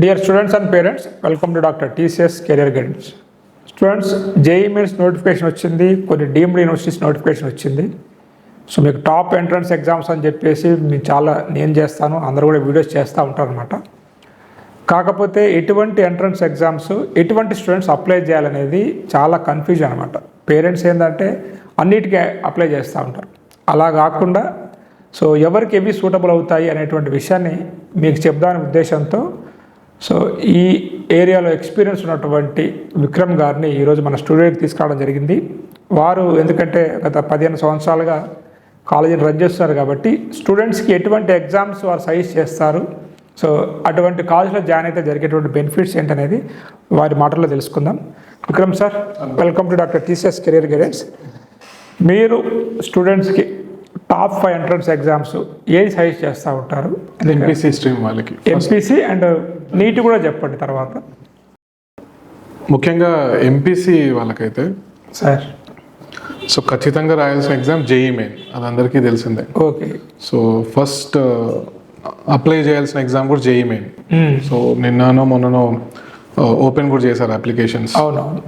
Dear students and parents welcome to doctor TCS career guidance students JEE mains notification వచ్చింది కొన్ని deemed universities notification వచ్చింది. So మీకు top entrance exams అని చెప్పేసి మీకు చాలా నేను చేస్తాను అందరూ కూడా వీడియోస్ చేస్తూ ఉంటారు అనమాట కాకపోతే ఎటువంటి ఎంట్రన్స్ ఎగ్జామ్స్ ఎటువంటి స్టూడెంట్స్ అప్లై చేయాలనేది చాలా కన్ఫ్యూజన్ అనమాట పేరెంట్స్ ఏంటంటే అన్నిటికీ అప్లై చేస్తూ ఉంటారు. అలా కాకుండా సో ఎవరికి ఎవి సూటబుల్ అవుతాయి అనేటువంటి విషయాన్ని మీకు చెప్దాని ఉద్దేశంతో సో ఈ ఏరియాలో ఎక్స్పీరియన్స్ ఉన్నటువంటి విక్రమ్ గారిని ఈరోజు మన స్టూడియోకి తీసుకురావడం జరిగింది. వారు ఎందుకంటే గత పదిహేను సంవత్సరాలుగా కాలేజీని రన్ చేస్తున్నారు కాబట్టి స్టూడెంట్స్కి ఎటువంటి ఎగ్జామ్స్ వారు సజెస్ట్ చేస్తారు. సో అటువంటి కాలేజ్లో జాయిన్ అయితే జరిగేటువంటి బెనిఫిట్స్ ఏంటనేది వారి మాటల్లో తెలుసుకుందాం. Vikram sir welcome to doctor TCS career guidance. మీరు స్టూడెంట్స్కి టాప్ ఫైవ్ ఎంట్రన్స్ ఎగ్జామ్స్ ఏది సజెస్ట్ చేస్తూ ఉంటారు? ఎంపీసీ స్ట్రీమ్ వాళ్ళకి ఎంపీసీ అండ్ నీట్ కూడా చెప్పండి తర్వాత. ముఖ్యంగా ఎంపీసీ వాళ్ళకైతే సార్. సో ఖచ్చితంగా రాయాల్సిన ఎగ్జామ్ జేఈ మెయిన్. అది అందరికీ తెలిసిందే. ఓకే. సో ఫస్ట్ అప్లై చేయాల్సిన ఎగ్జామ్ కూడా జేఈ మెయిన్. సో నిన్ననో మొన్ననో ఓపెన్ కూడా చేశారు అప్లికేషన్స్. అవునవును.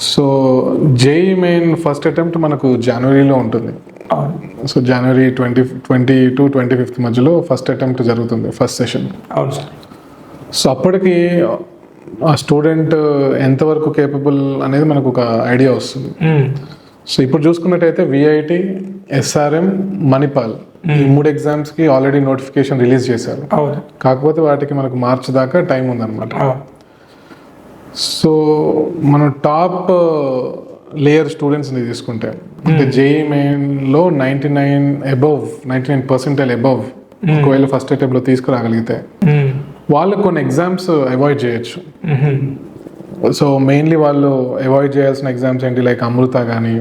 So JEE main first attempt మనకు జనవరిలో ఉంటుంది. So January twenty twenty to twenty fifth మధ్యలో ఫస్ట్ అటెంప్ట్ జరుగుతుంది ఫస్ట్ సెషన్ అవును సార్. సో అప్పటికి ఆ స్టూడెంట్ ఎంతవరకు కేపబుల్ అనేది మనకు ఒక ఐడియా వస్తుంది. సో ఇప్పుడు చూసుకున్నట్టయితే విఐటి ఎస్ఆర్ఎం మణిపాల్ ఈ మూడు ఎగ్జామ్స్కి ఆల్రెడీ నోటిఫికేషన్ రిలీజ్ చేశారు. కాకపోతే వాటికి మనకు మార్చ్ దాకా టైం ఉందన్నమాట. సో మనం టాప్ లేయర్ స్టూడెంట్స్ని తీసుకుంటే. అంటే JEE మెయిన్లో ninety nine above ninety nine percentile above ఒకవేళ ఫస్ట్ అటెంప్ట్లో తీసుకురాగలిగితే. వాళ్ళు కొన్ని ఎగ్జామ్స్ అవాయిడ్ చేయొచ్చు. సో మెయిన్లీ వాళ్ళు అవాయిడ్ చేయాల్సిన ఎగ్జామ్స్ ఏంటి? లైక్ అమృత కానీ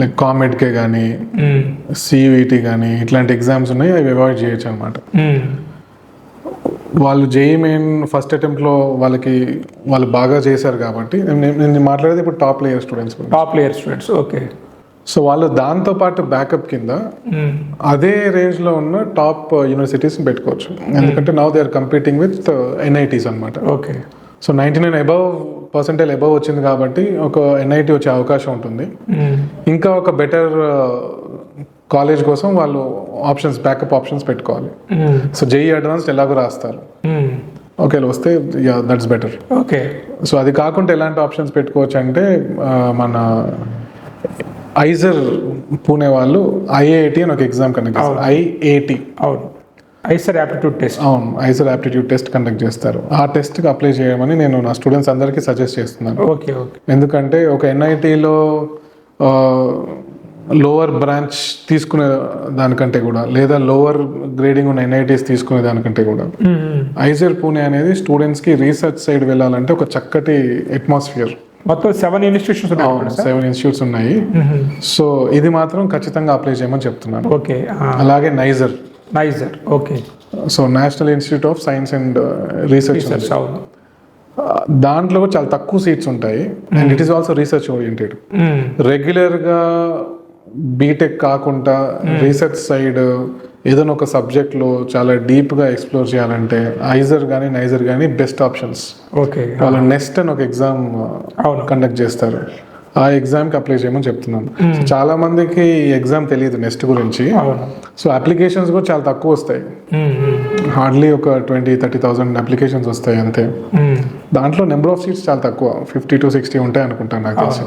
లైక్ కామెడ్కే కానీ సియుఈటి కానీ ఇట్లాంటి ఎగ్జామ్స్ ఉన్నాయి అవి అవాయిడ్ చేయొచ్చు అనమాట వాళ్ళు జేఈ మెయిన్ ఫస్ట్ అటెంప్ట్లో వాళ్ళకి వాళ్ళు బాగా చేశారు కాబట్టి నేను మాట్లాడేది ఇప్పుడు top layer students top layer students okay. So వాళ్ళు దాంతో పాటు బ్యాకప్ కింద అదే రేంజ్లో ఉన్న టాప్ యూనివర్సిటీస్ పెట్టుకోవచ్చు. ఎందుకంటే now they are competing with NITs అనమాట okay. So ninety nine above percentage above వచ్చింది కాబట్టి ఒక ఎన్ఐటి వచ్చే అవకాశం ఉంటుంది. ఇంకా ఒక బెటర్ కాలేజ్ కోసం వాళ్ళు ఆప్షన్స్ బ్యాకప్ ఆప్షన్స్ పెట్టుకోవాలి. సో జేఈ అడ్వాన్స్డ్ ఎలాగో రాస్తారు. ఓకే వస్తే దట్స్ బెటర్. ఓకే. సో అది కాకుండా ఎలాంటి ఆప్షన్స్ పెట్టుకోవచ్చు అంటే మన ఐజర్ పూణే వాళ్ళు ఐఏఐటి అని ఒక ఎగ్జామ్ కండక్ట్ చేస్తారు. ఐఏటి అవును. IISER aptitude test. అవును ఐజర్ ఆప్టిట్యూడ్ టెస్ట్ కండక్ట్ చేస్తారు. ఆ టెస్ట్కి అప్లై చేయమని నేను నా స్టూడెంట్స్ అందరికీ సజెస్ట్ చేస్తున్నాను. Okay okay. ఎందుకంటే ఒక ఎన్ఐటీలో లోవర్ బ్రాంచ్ తీసుకునే దానికంటే కూడా లేదా లోవర్ గ్రేడింగ్ ఉన్న ఎన్ఐటీస్ తీసుకునే దానికంటే కూడా. ఐజర్ పూణే అనేది స్టూడెంట్స్కి రీసెర్చ్ సైడ్ వెళ్ళాలంటే ఒక చక్కటి అట్మాస్ఫియర్ మొత్తం సెవెన్ ఇన్స్టిట్యూషన్స్ సెవెన్ ఇన్స్టిట్యూట్స్ ఉన్నాయి. సో ఇది మాత్రం ఖచ్చితంగా అప్లై చేయమని చెప్తున్నాను. ఓకే అలాగే NISER NISER okay. So national institute of science and research అవును. దాంట్లో కూడా చాలా తక్కువ సీట్స్ ఉంటాయి. And it is also research oriented రెగ్యులర్గా బీటెక్ కాకుండా రీసెర్చ్ సైడ్ ఏదైనా ఒక సబ్జెక్ట్లో చాలా డీప్గా ఎక్స్ప్లోర్ చేయాలంటే ఐజర్ కానీ నైజర్ కానీ బెస్ట్ ఆప్షన్స్ ఓకే వాళ్ళు నెక్స్ట్ అని ఒక ఎగ్జామ్ కండక్ట్ చేస్తారు. ఆ ఎగ్జామ్కి అప్లై చేయమని చెప్తున్నాను. So, చాలా మందికి ఈ ఎగ్జామ్ తెలియదు నెక్స్ట్ గురించి. సో అప్లికేషన్స్ కూడా చాలా తక్కువ వస్తాయి. హార్డ్లీ ఒక ట్వంటీ థర్టీ థౌసండ్ అప్లికేషన్స్ వస్తాయి అంతే. దాంట్లో నెంబర్ ఆఫ్ సీట్స్ చాలా తక్కువ. ఫిఫ్టీ టు సిక్స్టీ ఉంటాయి అనుకుంటాను నాకు తెలిసి.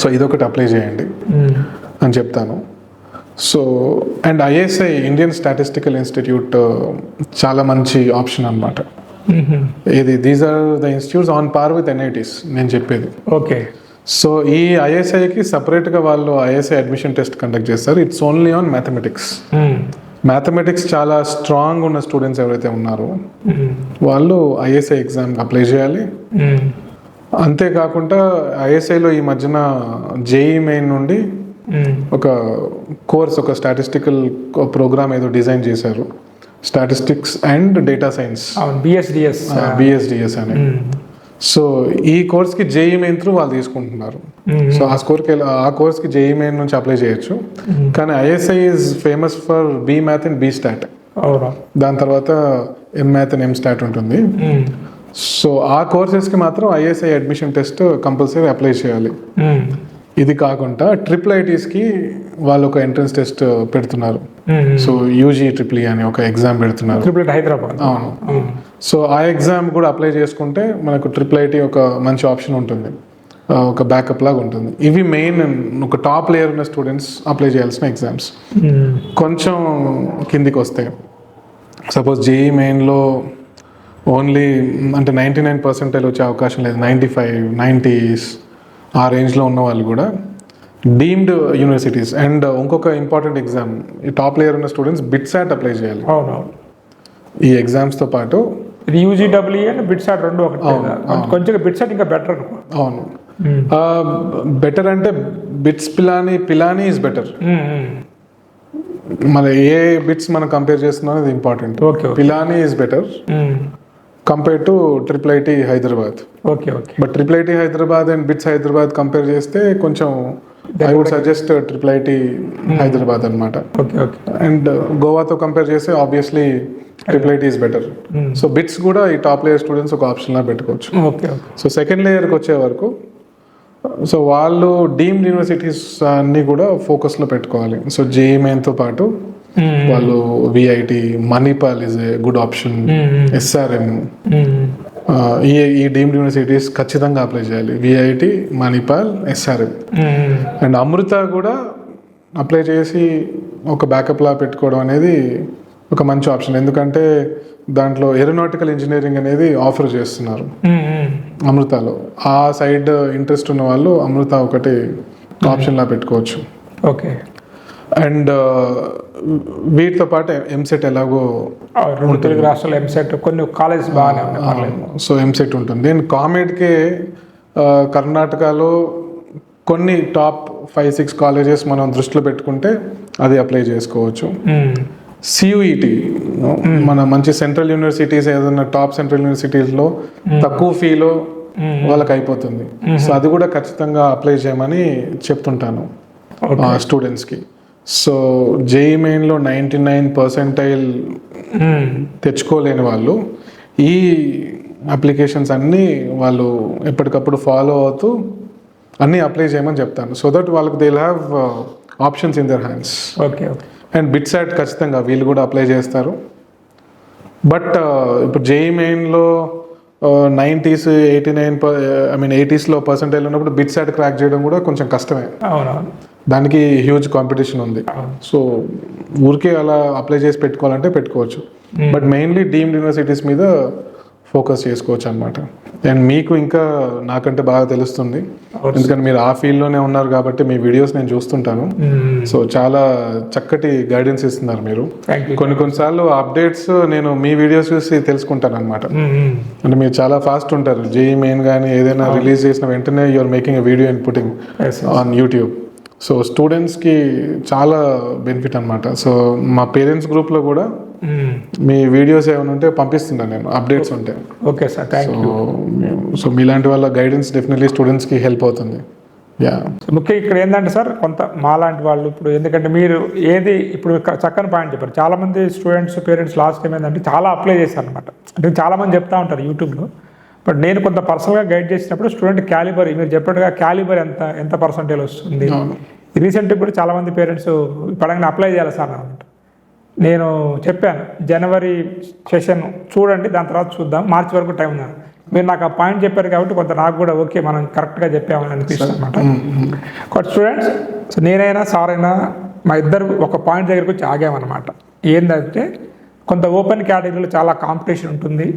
సో ఇదొకటి అప్లై చేయండి అని చెప్తాను. So and ISI Indian statistical institute చాలా మంచి ఆప్షన్ అనమాట ఇది these are the institutes on par with NITs నేను చెప్పేది. ఓకే సో ఈ ఐఎస్ఐకి సపరేట్గా వాళ్ళు ఐఎస్ఐ అడ్మిషన్ టెస్ట్ కండక్ట్ చేస్తారు. It's only on mathematics mathematics చాలా స్ట్రాంగ్ ఉన్న స్టూడెంట్స్ ఎవరైతే ఉన్నారో వాళ్ళు ఐఎస్ఐ ఎగ్జామ్ అప్లై చేయాలి. అంతేకాకుండా ఐఎస్ఐలో ఈ మధ్యన జేఈ మెయిన్ నుండి ఒక కోర్స్ ఒక స్టాటిస్టికల్ ప్రోగ్రామ్ ఏదో డిజైన్ చేశారు. Statistics and data science. BSDS. BSDS అని. సో ఈ కోర్స్కి జేఈ మెయిన్ త్రూ వాళ్ళు తీసుకుంటున్నారు. సో ఆ స్కోర్కి ఆ కోర్స్కి జేఈ మెయిన్ నుంచి అప్లై చేయొచ్చు. కానీ ISI is famous for B math and B stat. దాని తర్వాత M math and M stat ఉంటుంది. సో ఆ కోర్సెస్కి మాత్రం ISI admission test compulsory apply చేయాలి. ఇది కాకుండా ట్రిపుల్ ఐటీస్కి వాళ్ళు ఒక ఎంట్రన్స్ టెస్ట్ పెడుతున్నారు. సో యూజీ ట్రిపుల్ అని ఒక ఎగ్జామ్ పెడుతున్నారు ట్రిపుల్ హైదరాబాద్ అవును. సో ఆ ఎగ్జామ్ కూడా అప్లై చేసుకుంటే మనకు ట్రిపుల్ ఐటీ ఒక మంచి ఆప్షన్ ఉంటుంది ఒక బ్యాకప్ లాగా ఉంటుంది ఇవి మెయిన్ ఒక టాప్ లేయర్ ఉన్న స్టూడెంట్స్ అప్లై చేయాల్సిన ఎగ్జామ్స్. కొంచెం కిందికి వస్తాయి సపోజ్ జేఈ మెయిన్లో ఓన్లీ అంటే నైంటీ నైన్ పర్సెంటేజ్ వచ్చే అవకాశం లేదు. నైంటీ ఫైవ్ నైంటీస్ ఆ రేంజ్లో ఉన్న వాళ్ళు కూడా డీమ్డ్ యూనివర్సిటీస్. అండ్ ఇంకొక ఇంపార్టెంట్ ఎగ్జామ్ ఈ టాప్ లేయర్ ఉన్న స్టూడెంట్స్ బిట్సాట్ అప్లై చేయాలి. అవును అవును ఈ ఎగ్జామ్స్తో పాటు ఇది యూజీడబ్ల్యూ అండ్ బిట్సాట్ రెండు ఒకటి. కొంచెం బిట్సాట్ ఇంకా బెటర్. అనుకో అవును బెటర్ అంటే BITS Pilani Pilani is better. మన ఏ బిట్స్ మనం కంపేర్ చేస్తున్నాం అది important. Pilani is better. Compare to triple IT Hyderabad okay okay but triple IT Hyderabad and BITS Hyderabad compare చేస్తే కొంచెం I would suggest triple IT Hyderabad అనమాట okay okay and గోవాతో compare చేస్తే obviously triple IT is better. So BITS కూడా ఈ top layer students ఒక ఆప్షన్లా పెట్టుకోవచ్చు. Okay so second లేయర్కి వచ్చే వరకు సో వాళ్ళు డీమ్డ్ యూనివర్సిటీస్ అన్ని కూడా ఫోకస్లో పెట్టుకోవాలి. సో జేఈ మెయిన్తో పాటు. వాళ్ళు VIT Manipal is a good option. SRM. ఈ ఈ డీమ్డ్ యూనివర్సిటీస్ ఖచ్చితంగా అప్లై చేయాలి VIT Manipal SRM. And Amrita కూడా అప్లై చేసి ఒక బ్యాకప్ లా పెట్టుకోవడం అనేది ఒక మంచి ఆప్షన్ ఎందుకంటే దాంట్లో ఏరోనాటికల్ ఇంజనీరింగ్ అనేది ఆఫర్ చేస్తున్నారు. ఉమ్. అమృతలో ఆ సైడ్ ఇంట్రెస్ట్ ఉన్న వాళ్ళు అమృత ఒకటి ఆప్షన్ లా పెట్టుకోవచ్చు ఓకే అండ్ వీటితో పాటు ఎంసెట్ ఎలాగో రెండు తెలుగు రాష్ట్రాలు ఎంసెట్ కొన్ని కాలేజెస్ బాగానే ఉన్నాయి సో ఎంసెట్ ఉంటుంది. నేను కామెడ్కే కర్ణాటకలో కొన్ని టాప్ ఫైవ్ సిక్స్ కాలేజెస్ మనం దృష్టిలో పెట్టుకుంటే అది అప్లై చేసుకోవచ్చు. సియుఈటి మన మంచి సెంట్రల్ యూనివర్సిటీస్ ఏదైనా టాప్ సెంట్రల్ యూనివర్సిటీస్లో తక్కువ ఫీలో వాళ్ళకి అయిపోతుంది సో అది కూడా ఖచ్చితంగా అప్లై చేయమని చెప్తుంటాను స్టూడెంట్స్కి సో జేఈ మెయిన్లో నైంటీ నైన్ పర్సెంటైల్. తెచ్చుకోలేని వాళ్ళు ఈ అప్లికేషన్స్ అన్నీ వాళ్ళు ఎప్పటికప్పుడు ఫాలో అవుతూ అన్నీ అప్లై చేయమని చెప్తాను. సో దట్ వాళ్ళకి they have options in their hands. Okay okay. And BITSAT ఖచ్చితంగా వీళ్ళు కూడా అప్లై చేస్తారు. బట్ ఇప్పుడు JEE మెయిన్లో nineties eighty nine I mean ఎయిటీస్లో percentage ఉన్నప్పుడు బిట్ సాట్ క్రాక్ చేయడం కూడా కొంచెం కష్టమే. అవునవును. దానికి హ్యూజ్ కాంపిటీషన్ ఉంది. సో ఊరికే అలా అప్లై చేసి పెట్టుకోవాలంటే పెట్టుకోవచ్చు. బట్ మెయిన్లీ డీమ్డ్ యూనివర్సిటీస్ మీద ఫోకస్ చేసుకోవచ్చు అనమాట అండ్ మీకు ఇంకా నాకంటే బాగా తెలుస్తుంది. ఎందుకంటే మీరు ఆ ఫీల్డ్లోనే ఉన్నారు కాబట్టి మీ వీడియోస్ నేను చూస్తుంటాను. సో చాలా చక్కటి గైడెన్స్ ఇస్తున్నారు మీరు కొన్ని కొన్నిసార్లు అప్డేట్స్ నేను మీ వీడియోస్ చూసి తెలుసుకుంటాను అనమాట. అంటే మీరు చాలా ఫాస్ట్ ఉంటారు జేఈ మెయిన్ కానీ ఏదైనా రిలీజ్ చేసిన వెంటనే you are making a video and putting. On YouTube so స్టూడెంట్స్కి చాలా బెనిఫిట్ అనమాట సో మా పేరెంట్స్ గ్రూప్లో కూడా. మీ వీడియోస్ ఏమైనా ఉంటే పంపిస్తున్నాను నేను అప్డేట్స్ ఉంటే. Okay sir thank you so మీలాంటి వాళ్ళ గైడెన్స్ డెఫినెట్లీ స్టూడెంట్స్కి హెల్ప్ అవుతుంది. యా ముఖ్యంగా ఇక్కడ ఏంటంటే సార్ కొంత మాలాంటి వాళ్ళు ఇప్పుడు ఎందుకంటే మీరు ఏది ఇప్పుడు చక్కని పాయింట్ చెప్పారు. చాలా మంది స్టూడెంట్స్ పేరెంట్స్ లాస్ట్ టైం ఏంటంటే చాలా అప్లై చేశారు అనమాట అంటే చాలా మంది చెప్తా ఉంటారు యూట్యూబ్లో బట్ నేను కొంత పర్సనల్గా గైడ్ చేసినప్పుడు స్టూడెంట్ క్యాలిబర్ మీరు చెప్పినట్టుగా క్యాలిబర్ ఎంత ఎంత పర్సంటేజ్ వస్తుంది. రీసెంట్గా కూడా చాలా మంది పేరెంట్స్ పడంగా అప్లై చేయాలి సార్ అనమాట నేను చెప్పాను జనవరి సెషన్ చూడండి దాని తర్వాత చూద్దాం. మార్చి వరకు టైం ఉంది. మీరు నాకు ఆ పాయింట్ చెప్పారు కాబట్టి కొంత నాకు కూడా ఓకే మనం కరెక్ట్గా చెప్పామని అనిపిస్తుంది అనమాట బట్ స్టూడెంట్స్ నేనైనా సార్ అయినా మా ఇద్దరు ఒక పాయింట్ దగ్గరకు వచ్చి ఆగామన్నమాట. ఏంటంటే కొంత ఓపెన్ కేటగిరీలో చాలా కాంపిటీషన్ ఉంటుంది.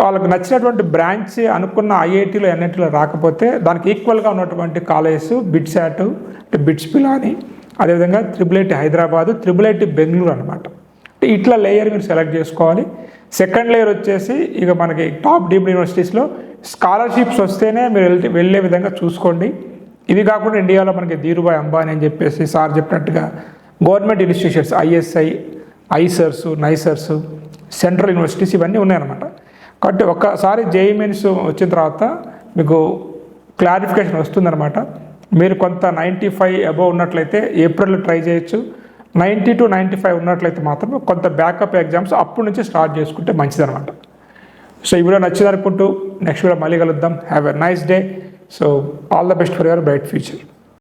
వాళ్ళకి నచ్చినటువంటి బ్రాంచ్ అనుకున్న ఐఐటీలో ఎన్ఐటీలో రాకపోతే దానికి ఈక్వల్గా ఉన్నటువంటి కాలేజెస్ బిట్సాట్ అంటే బిట్స్ పిలాని అదేవిధంగా triple IT Hyderabad triple IT Bengaluru అనమాట అంటే ఇట్లా లేయర్ మీరు సెలెక్ట్ చేసుకోవాలి. సెకండ్ లేయర్ వచ్చేసి ఇక మనకి టాప్ డీమ్డ్ యూనివర్సిటీస్లో స్కాలర్షిప్స్ వస్తేనే మీరు వెళ్తే వెళ్ళే విధంగా చూసుకోండి. ఇవి కాకుండా ఇండియాలో మనకి ధీరుభాయ్ అంబానీ అని చెప్పేసి సార్ చెప్పినట్టుగా government institutions ISI IISERs NISERs central universities ఇవన్నీ ఉన్నాయన్నమాట. కాబట్టి ఒక్కసారి జేఈ మెయిన్స్ వచ్చిన తర్వాత మీకు క్లారిఫికేషన్ వస్తుందన్నమాట. మీరు కొంత నైంటీ ఫైవ్ అబవ్ ఉన్నట్లయితే ఏప్రిల్లో ట్రై చేయొచ్చు. నైంటీ టు నైంటీ ఫైవ్ ఉన్నట్లయితే మాత్రం కొంత బ్యాకప్ ఎగ్జామ్స్ అప్పటి నుంచి స్టార్ట్ చేసుకుంటే మంచిదనమాట సో ఈ వీడియో నచ్చింది అనుకుంటూ నెక్స్ట్ వీడియో మళ్ళీ కలుద్దాం. Have a nice day so all the best for your bright future